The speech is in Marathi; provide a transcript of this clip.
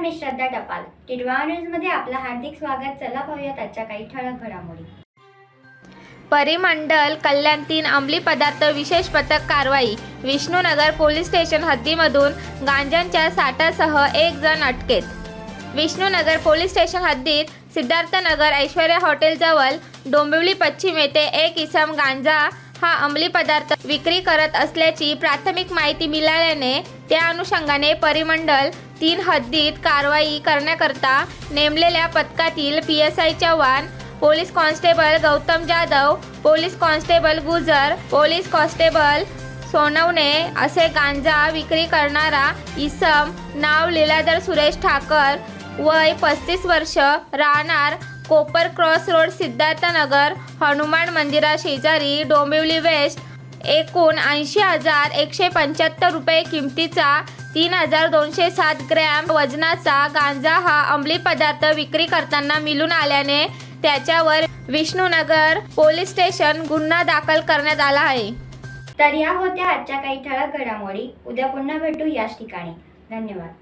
मी श्रद्धा टपाल. टिडवा न्यूजमध्ये आपलं हार्दिक स्वागत. चला पाहूयात आजच्या काही ठळक घडामोडी. परिमंडल कल्याण तीन अंमली पदार्थ विशेष पथक कारवाई. विष्णुनगर पोलीस स्टेशन हद्दीमधून गांजांच्या साठासह एक जण अटकेत. विष्णुनगर पोलीस स्टेशन हद्दीत सिद्धार्थनगर ऐश्वर्या हॉटेलजवळ डोंबिवली पश्चिम येथे एक इसम गांजा हा अंमली पदार्थ विक्री करत असल्याची प्राथमिक माहिती मिळाल्याने त्या अनुषंगाने परिमंडल तीन हद्दीत कारवाई करण्याकरता नेमलेल्या पथकातील P S I Chavan police constable Gautam Jadhav police constable Gujar police constable Sonawane असे गांजा विक्री करणारा इसम नाव लीलाधर सुरेश ठाकर वय पस्तीस वर्ष राहणार कोपर क्रॉस रोड सिद्धार्थनगर हनुमान मंदिरा शेजारी डोंबिवली वेस्ट एकूण ऐंशी हजार एकशे पंच्याहत्तर रुपये किमतीचा तीन हजार दोनशे सात ग्रॅम वजनाचा गांजा हा अंमली पदार्थ विक्री करताना मिळून आल्याने त्याच्यावर विष्णुनगर पोलीस स्टेशन गुन्हा दाखल करण्यात आला आहे. तर या होत्या आजच्या काही ठळक घडामोडी. उद्या पुन्हा भेटू याच ठिकाणी. धन्यवाद.